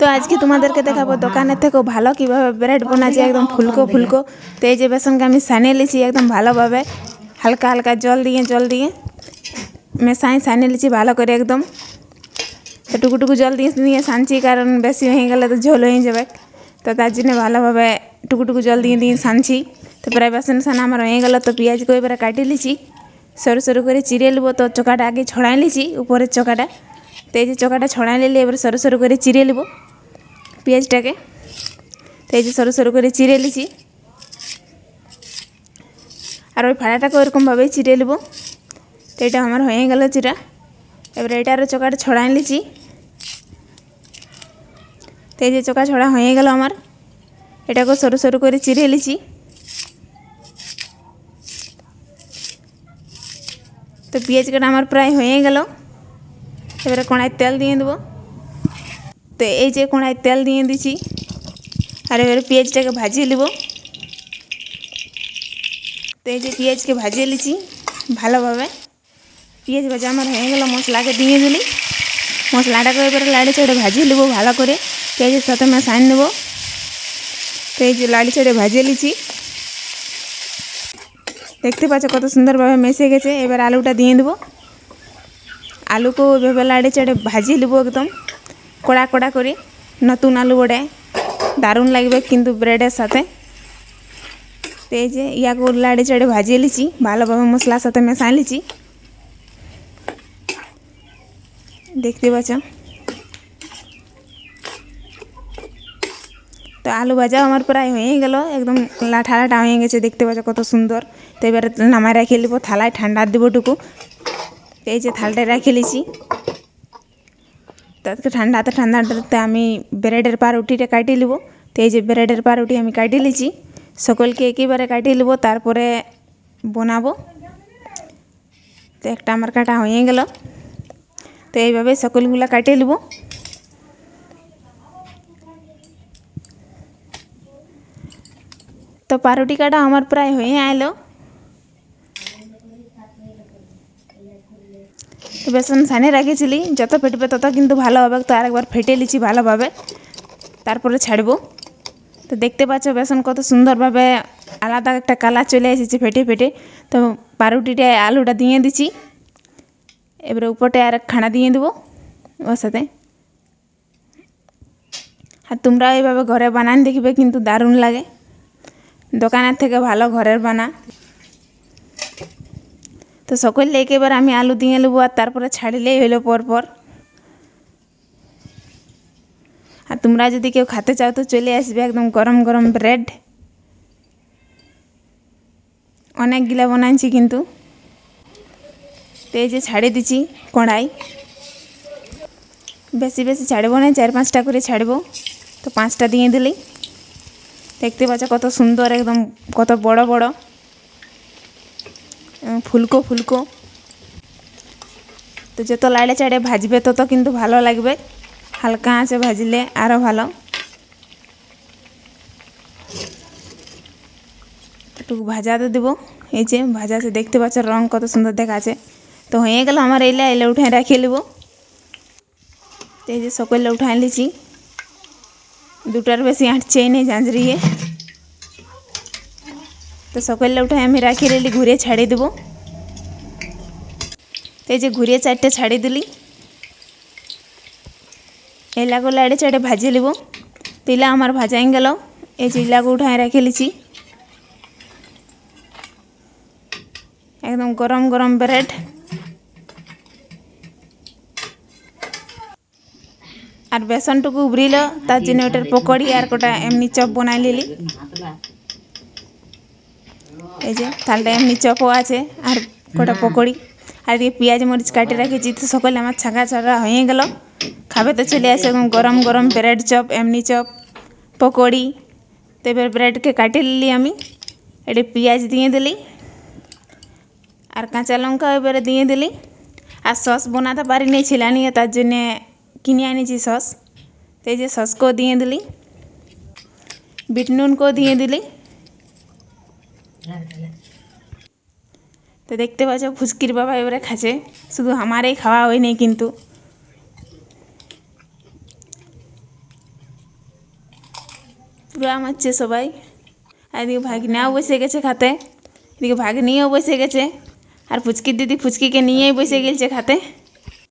তো আজকে তোমাদেরকে দেখাবো দোকানের থেকেও ভালো কীভাবে ব্রেড বানাচ্ছে, একদম ফুলকো ফুলকো। তো এই যে বেসনকে আমি সানিয়ে লিছি একদম ভালোভাবে। হালকা হালকা জল দিয়ে জল দিয়ে। মেশাই সানিয়ে লিছি ভালো করে একদম। তো টুকুটুকু জল দিয়ে দিয়ে সানছি, কারণ বেশি হয়ে গেলে তো ঝোল হয়ে যাবে। তো তার জন্য ভালোভাবে টুকুটুকু জল দিয়ে দিয়ে সানছি। তো প্রায় বেসন সানা আমার হয়ে গেল, তো পেঁয়াজকে এবারে কাটি লিছি সরু সরু করে চিড়ে নেব, তো চোকাটা আগে ছড়াই লিছি উপরের চোকাটা তো এই যে চোকাটা ছড়াই নিলে এবারে সরু সরু করে চিড়ে নেব। পেঁয়াজটাকে। তো এই যে সরু সরু করে চিড়ে লিছি আর ওই ফাড়াটাকে ওরকমভাবেই চিড়ে নেব। তো এটা আমার হয়ে গেল চিরা এবারে এটারও চোকাটা ছড়াই লিছি তো এই যে চোকা ছড়া হয়ে গেল আমার। এটাকে সরু সরু করে চিড়ে লিছি তো পেঁয়াজ কাটা আমার প্রায় হয়ে গেল। এবারে কড়াই তেল দিয়ে দেবো। তো এই যে কড়াই তেল দিয়ে দিছি। আর এবারে পেঁয়াজটাকে ভাজিয়ে নেব। তো এই যে পেঁয়াজকে ভাজিয়ে নিছি ভালোভাবে। পেঁয়াজ ভাজা আমার হয়ে গেল, মশলাকে দিয়ে দিলি। মশলাটাকে এবারে লাড়ি চেড়ে ভাজিয়ে নেব ভালো করে। পেঁয়াজের সাথে মেশাই নেব। তো এই যে লাড়ি চেড়ে ভাজিয়ে নিছি। দেখতে পাচ্ছ কত সুন্দরভাবে মেশে গেছে। এবার আলুটা দিয়ে দেবো। আলুকেও এভাবে লাড়ি চেড়ে ভাজিয়ে নেব একদম। কড়া কড়া করে, নতুন আলু বড়ে, দারুণ লাগবে কিন্তু ব্রেডের সাথে। তো এই যে ইয়াকে লাড়ি চেড়ে ভাজিয়ে লিছি ভালোভাবে মশলার সাথে মেশাই লিছি দেখতে পাচ্ছ? তো আলু ভাজাও আমার প্রায় হয়ে গেল, একদম লাঠা লাঠা হয়ে গেছে, দেখতে পাচ্ছ কত সুন্দর। তো এবারে নামায় রেখে নেব থালায় ঠান্ডা দেবো টুকু। তো এই যে থালটা রেখে লিছি তাদেরকে ঠান্ডাতে ঠান্ডাতে আমি ব্রেডের পাউরুটিটা কাটিয়ে নেব। তো এই যে ব্রেডের পাউরুটি আমি কাটিয়ে লিছি সকলকে একেবারে কাটিয়ে নেব, তারপরে বানাবো। তো একটা আমার কাটা হয়ে গেল। তো এইভাবে সকলগুলো কাটিয়ে নেব। তো পাউরুটি কাটা আমার প্রায় হয়ে আইলো। বেসন সানে রেখেছিলি, যত ফেটবে তত কিন্তু ভালো হবে, তো আরেকবার ফেটে লিছি ভালোভাবে, তারপরে ছাড়বো। তো দেখতে পাচ্ছ বেসন কত সুন্দরভাবে আলাদা একটা কালার চলে এসেছে ফেটে ফেটে। তো পাউরুটিটা আলুটা দিয়ে দিচ্ছি, এবারে উপরটা আর খানা দিয়ে দেবো ওর সাথে। আর তোমরা এইভাবে ঘরে বানান দেখবে কিন্তু দারুণ লাগে। দোকানের থেকে ভালো ঘরের বানা। তো সকলে এবার আমি আলু দিয়ে নেব আর তারপরে ছাড়লেই হলো পরপর। আর তোমরা যদি কেউ খেতে চাও তো চলে আসবে একদম গরম গরম ব্রেড অনেকগুলা বানাইছি কিন্তু। তো এই যে ছাড়ে দিচ্ছি কড়াই। বেশি বেশি ছাড়বো না, চার পাঁচটা করে ছাড়বো। তো পাঁচটা দিয়ে দিলেই। দেখতে পাচ্ছ কত সুন্দর একদম, কত বড় বড়। ফুলকো ফুলকো। তো যত লাড়ে চাড়ে ভাজবে, তত কিন্তু ভালো লাগবে। হালকা আঁচে ভাজলে আরও ভালো। একটু ভাজাতে দেবো। এই যে ভাজা আছে, দেখতে পাচ্ছ রং কত সুন্দর দেখাচ্ছে। তো হয়ে গেল আমার এলে এলে উঠায় রাখিয়ে নেব তো এই যে সকলে উঠাই লিছি দুটার বেশি আঁটছেই নেই জাঁজরিয়ে তো সকলে উঠাই আমি রাখি রেলি, ঘুরে ছাড়ি দেবো। তো এই যে ঘুরিয়ে চারটে ছাড়ি দিলি। এলা এলাকো লাড়ে চাড়ে ভাজি লিব তিলা আমার ভাজাই গেল। এই যে ইলাকো উঠাই রাখি লিছি। একদম গরম গরম ব্রেড। আর বেসনটুকু উবরিল, তার জন্য ওটার পকোড়ি আর কোটা এমনি চপ বানাই লিলি। এই যে থালটা এমনি চপও আছে আর কটা পকোড়ি। আর দিয়ে পেঁয়াজ মরিচ কাটে রেখেছি তো সকলে আমার ছাঁকা ছাড়া হয়ে গেল। খাবে তো চলে আসে এবং গরম গরম ব্রেড চপ এমনি চপ পকোড়ি। তো এবার ব্রেডকে কাটে নিলি আমি এটি পেঁয়াজ দিয়ে দিলি আর কাঁচা লঙ্কা এবারে দিয়ে দিলি। আর সস বানাতে পারি নাই ছিল নিয়ে তার জন্যে কিনে আনিছি সস। তো এই যে সসকেও দিয়ে দিলি বিট নুনকেও দিয়ে দিলি। তো দেখতে পাচ্ছ, ফুচকির বাবা এবারে খাচ্ছে। শুধু আমারই খাওয়া হয়নি কিন্তু। পুরা মারছে সবাই। আর এদিকে ভাগনাও বসে গেছে খাতে। এদিকে ভাগ্নিও বসে গেছে। আর ফুচকির দিদি ফুচকিকে নিয়েই বসে গেছে খাতে।